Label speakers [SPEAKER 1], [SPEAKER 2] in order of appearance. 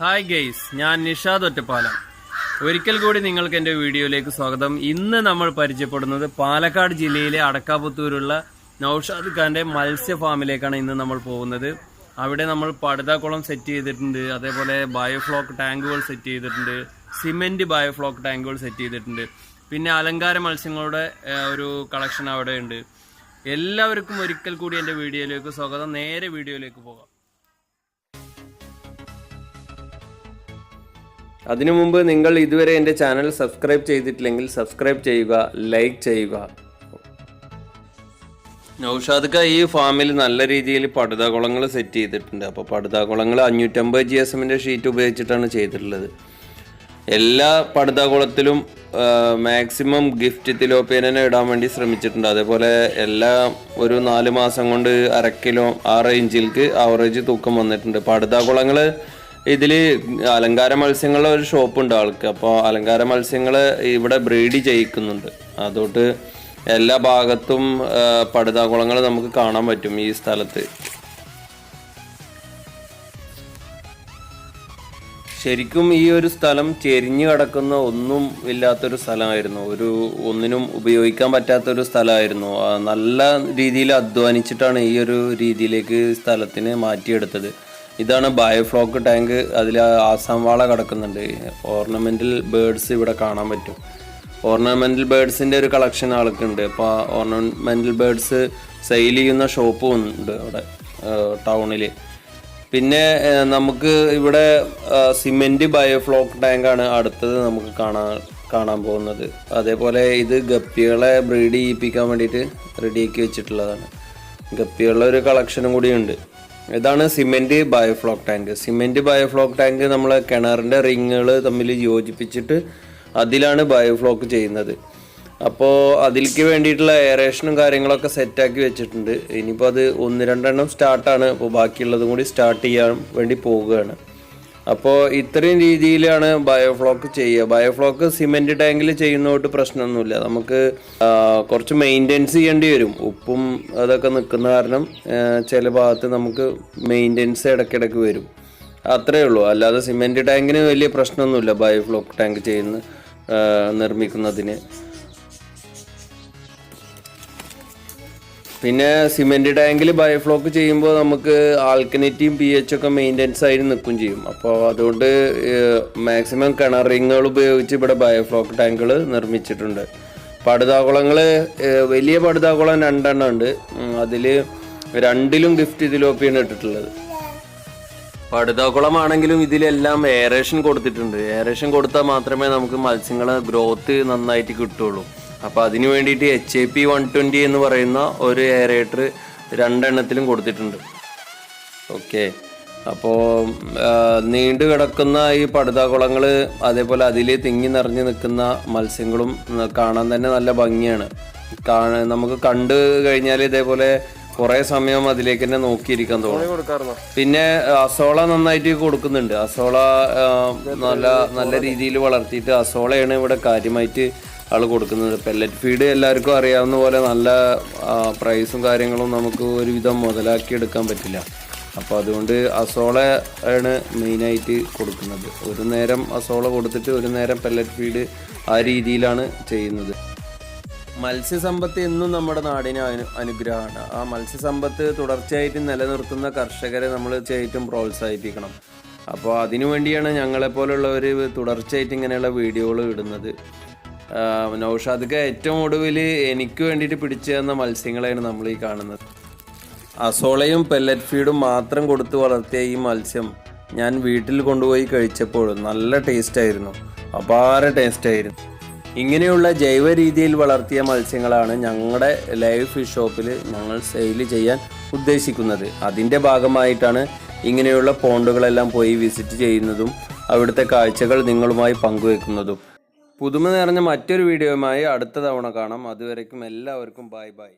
[SPEAKER 1] Hi guys ഞാൻ നിഷാദ് ഒറ്റപ്പാലം. ഒരിക്കൽ കൂടി നിങ്ങൾക്ക് എന്റെ വീഡിയോയിലേക്ക് സ്വാഗതം. ഇന്ന് നമ്മൾ പരിചയപ്പെടുന്നത് പാലക്കാട് ജില്ലയിലെ അടക്കാപുത്തൂരുള്ള നൌഷാദ് ഖാന്റെ മത്സ്യ ഫാമിലേക്കാണ് ഇന്ന് നമ്മൾ പോകുന്നത്. അവിടെ നമ്മൾ പടുതാക്കുളം സെറ്റ് ചെയ്തിട്ടുണ്ട് അതേപോലെ ബയോഫ്ലോക്ക് ടാങ്കുകൾ സെറ്റ് ചെയ്തിട്ടുണ്ട് സിമെന്റ് ബയോഫ്ലോക്ക് ടാങ്കുകൾ സെറ്റ് ചെയ്തിട്ടുണ്ട്. പിന്നെ അലങ്കാര മത്സ്യങ്ങളുടെ ഒരു കളക്ഷൻ അവിടെ ഉണ്ട്. എല്ലാവർക്കും ഒരിക്കൽ കൂടി എന്റെ വീഡിയോയിലേക്ക് സ്വാഗതം. നേരെ വീഡിയോയിലേക്ക് പോകാം. അതിനു മുമ്പ് നിങ്ങൾ ഇതുവരെ എന്റെ ചാനൽ സബ്സ്ക്രൈബ് ചെയ്തിട്ടില്ലെങ്കിൽ സബ്സ്ക്രൈബ് ചെയ്യുക ലൈക്ക് ചെയ്യുക. നൗഷാദ്ക്ക ഈ ഫാമിൽ നല്ല രീതിയിൽ പടുതാകുളങ്ങൾ സെറ്റ് ചെയ്തിട്ടുണ്ട്. അപ്പോൾ പടുതാകുളങ്ങൾ അഞ്ഞൂറ്റമ്പത് ജി എസ് എമ്മിന്റെ ഷീറ്റ് ഉപയോഗിച്ചിട്ടാണ് ചെയ്തിട്ടുള്ളത്. എല്ലാ പടുതാകുളത്തിലും മാക്സിമം ഗിഫ്റ്റ് തിലോപ്പേനെ ഇടാൻ വേണ്ടി ശ്രമിച്ചിട്ടുണ്ട്. അതേപോലെ എല്ലാ ഒരു നാല് മാസം കൊണ്ട് അര കിലോ ആ ഇഞ്ചിൽക്ക് ആവറേജ് തൂക്കം വന്നിട്ടുണ്ട്. പടുതാകുളങ്ങൾ ഇതിൽ അലങ്കാര മത്സ്യങ്ങളുടെ ഒരു ഷോപ്പ് ഉണ്ട് ആൾക്ക്. അപ്പോൾ അലങ്കാര മത്സ്യങ്ങൾ ഇവിടെ ബ്രീഡ് ചെയ്യിക്കുന്നുണ്ട്. അതുകൊണ്ട് എല്ലാ ഭാഗത്തും പടുതാകുളങ്ങൾ നമുക്ക് കാണാൻ പറ്റും ഈ സ്ഥലത്ത്. ശരിക്കും ഈ ഒരു സ്ഥലം ചെരിഞ്ഞു കിടക്കുന്ന ഒന്നും ഇല്ലാത്തൊരു സ്ഥലമായിരുന്നു. ഒരു ഒന്നിനും ഉപയോഗിക്കാൻ പറ്റാത്തൊരു സ്ഥലമായിരുന്നു. നല്ല രീതിയിൽ അധ്വാനിച്ചിട്ടാണ് ഈ ഒരു രീതിയിലേക്ക് സ്ഥലത്തിന് മാറ്റിയെടുത്തത്. ഇതാണ് ബയോഫ്ലോക്ക് ടാങ്ക് അതിൽ ആസാം വാള കിടക്കുന്നുണ്ട്. ഓർണമെന്റൽ ബേഡ്സ് ഇവിടെ കാണാൻ പറ്റും. ഓർണമെന്റൽ ബേഡ്സിന്റെ ഒരു കളക്ഷൻ ആൾക്കുണ്ട്. അപ്പോൾ ഓർണമെന്റൽ ബേഡ്സ് സെയിൽ ചെയ്യുന്ന ഷോപ്പും ഉണ്ട് അവിടെ ടൗണിൽ പിന്നെ നമുക്ക് ഇവിടെ സിമെന്റ് ബയോഫ്ലോക്ക് ടാങ്കാണ് അടുത്തത് നമുക്ക് കാണാൻ കാണാൻ പോകുന്നത്. അതേപോലെ ഇത് ഗപ്പികളെ ബ്രീഡ് ചെയ്യിപ്പിക്കാൻ വേണ്ടിയിട്ട് റെഡിയാക്കി വെച്ചിട്ടുള്ളതാണ്. ഗപ്പികളുടെ ഒരു കളക്ഷനും കൂടിയുണ്ട് ഇതാണ് cement biofloc tank cement biofloc tank നമ്മൾ കിണറിന്റെ റിങ്ങുകൾ തമ്മിൽ യോജിപ്പിച്ചിട്ട് അതിലാണ് ബയോഫ്ലോക്ക് ചെയ്യുന്നത്. അപ്പോൾ അതിലേക്ക് വേണ്ടിയിട്ടുള്ള എയറേഷനും കാര്യങ്ങളൊക്കെ സെറ്റാക്കി വെച്ചിട്ടുണ്ട്. ഇനിയിപ്പോൾ അത് ഒന്ന് രണ്ടെണ്ണം സ്റ്റാർട്ടാണ് അപ്പോൾ ബാക്കിയുള്ളതും കൂടി സ്റ്റാർട്ട് ചെയ്യാൻ വേണ്ടി പോവുകയാണ്. അപ്പോൾ ഇത്രയും രീതിയിലാണ് ബയോഫ്ലോക്ക് ചെയ്യുക. ബയോഫ്ലോക്ക് സിമെന്റ് ടാങ്കിൽ ചെയ്യുന്നതുകൊണ്ട് പ്രശ്നമൊന്നുമില്ല. നമുക്ക് കുറച്ച് മെയിന്റെനൻസ് ചെയ്യേണ്ടി വരും. ഉപ്പും അതൊക്കെ നിൽക്കുന്ന കാരണം ചില ഭാഗത്ത് നമുക്ക് മെയിന്റെനൻസ് ഇടയ്ക്കിടയ്ക്ക് വരും. അത്രേ ഉള്ളൂ. അല്ലാതെ സിമെന്റ് ടാങ്കിന് വലിയ പ്രശ്നമൊന്നുമില്ല ബയോഫ്ലോക്ക് ടാങ്ക് ചെയ്യുന്ന നിർമ്മിക്കുന്നതിന്. പിന്നെ സിമെന്റ് ടാങ്കിൽ ബയോഫ്ലോക്ക് ചെയ്യുമ്പോൾ നമുക്ക് ആൽക്കനറ്റിയും പി എച്ച് ഒക്കെ മെയിന്റെനൻസ് ആയി നിൽക്കും ചെയ്യും. അപ്പോൾ അതുകൊണ്ട് മാക്സിമം കിണറിങ്ങുകൾ ഉപയോഗിച്ച് ഇവിടെ ബയോഫ്ലോക്ക് ടാങ്കുകൾ നിർമ്മിച്ചിട്ടുണ്ട്. പടുതാകുളങ്ങൾ വലിയ പടുതാകുളം രണ്ടെണ്ണം ഉണ്ട്. അതിൽ രണ്ടിലും ഗിഫ്റ്റ് ഇതിലോപ്പിയാണ് ഇട്ടിട്ടുള്ളത്. പടുതാകുളമാണെങ്കിലും ഇതിലെല്ലാം എയറേഷൻ കൊടുത്തിട്ടുണ്ട്. എയറേഷൻ കൊടുത്താൽ മാത്രമേ നമുക്ക് മത്സ്യങ്ങളെ ഗ്രോത്ത് നന്നായിട്ട് കിട്ടുള്ളൂ. അപ്പോൾ അതിന് വേണ്ടിയിട്ട് H A P one twenty എന്ന് പറയുന്ന ഒരു എയറേറ്റർ രണ്ടെണ്ണത്തിലും കൊടുത്തിട്ടുണ്ട്. ഓക്കെ അപ്പോൾ നീണ്ടു കിടക്കുന്ന ഈ പടുതാകുളങ്ങൾ അതേപോലെ അതിൽ തിങ്ങി നിറഞ്ഞു നിൽക്കുന്ന മത്സ്യങ്ങളും കാണാൻ തന്നെ നല്ല ഭംഗിയാണ്. കാണ നമുക്ക് കണ്ടു കഴിഞ്ഞാൽ ഇതേപോലെ കുറേ സമയം അതിലേക്ക് തന്നെ നോക്കിയിരിക്കാൻ തോന്നും. പിന്നെ അസോള നന്നായിട്ട് കൊടുക്കുന്നുണ്ട്. അസോള നല്ല നല്ല രീതിയിൽ വളർത്തിയിട്ട് അസോളയാണ് ഇവിടെ കാര്യമായിട്ട് ആൾ കൊടുക്കുന്നത്. പെല്ലറ്റ് ഫീഡ് എല്ലാവർക്കും അറിയാവുന്ന പോലെ നല്ല പ്രൈസും കാര്യങ്ങളും നമുക്ക് ഒരുവിധം മുതലാക്കി എടുക്കാൻ പറ്റില്ല. അപ്പോൾ അതുകൊണ്ട് അസോള ആണ് മെയിനായിട്ട് കൊടുക്കുന്നത്. ഒരു നേരം അസോള കൊടുത്തിട്ട് ഒരു നേരം പെല്ലറ്റ് ഫീഡ് ആ രീതിയിലാണ് ചെയ്യുന്നത്. മത്സ്യസമ്പത്ത് എന്നും നമ്മുടെ നാടിന് അനു അനുഗ്രഹമാണ്. ആ മത്സ്യസമ്പത്ത് തുടർച്ചയായിട്ട് നിലനിർത്തുന്ന കർഷകരെ നമ്മൾ തീർച്ചയായിട്ടും പ്രോത്സാഹിപ്പിക്കണം. അപ്പോൾ അതിനു വേണ്ടിയാണ് ഞങ്ങളെപ്പോലുള്ളവർ തുടർച്ചയായിട്ട് ഇങ്ങനെയുള്ള വീഡിയോകൾ ഇടുന്നത്. ആഹ് നൗഷാദ് ഖാ ഏറ്റവും ഒടുവിൽ എനിക്ക് വേണ്ടിയിട്ട് പിടിച്ചു തന്ന മത്സ്യങ്ങളെയാണ് നമ്മൾ ഈ കാണുന്നത്. അസോളയും പെല്ലറ്റ് ഫീഡും മാത്രം കൊടുത്ത് വളർത്തിയ ഈ മത്സ്യം ഞാൻ വീട്ടിൽ കൊണ്ടുപോയി കഴിച്ചപ്പോൾ നല്ല ടേസ്റ്റ് ആയിരുന്നു. അപാര ടേസ്റ്റ് ആയിരുന്നു. ഇങ്ങനെയുള്ള ജൈവ രീതിയിൽ വളർത്തിയ മത്സ്യങ്ങളാണ് ഞങ്ങളുടെ ലൈവ് ഫിഷ് ഷോപ്പിൽ ഞങ്ങൾ സെയിൽ ചെയ്യാൻ ഉദ്ദേശിക്കുന്നത്. അതിന്റെ ഭാഗമായിട്ടാണ് ഇങ്ങനെയുള്ള പോണ്ടുകളെല്ലാം പോയി വിസിറ്റ് ചെയ്യുന്നതും അവിടുത്തെ കാഴ്ചകൾ നിങ്ങളുമായി പങ്കുവെക്കുന്നതും. പുതുമ നിറഞ്ഞ മറ്റൊരു വീഡിയോയുമായി അടുത്ത തവണ കാണാം. അതുവരെക്കും എല്ലാവർക്കും ബൈ ബൈ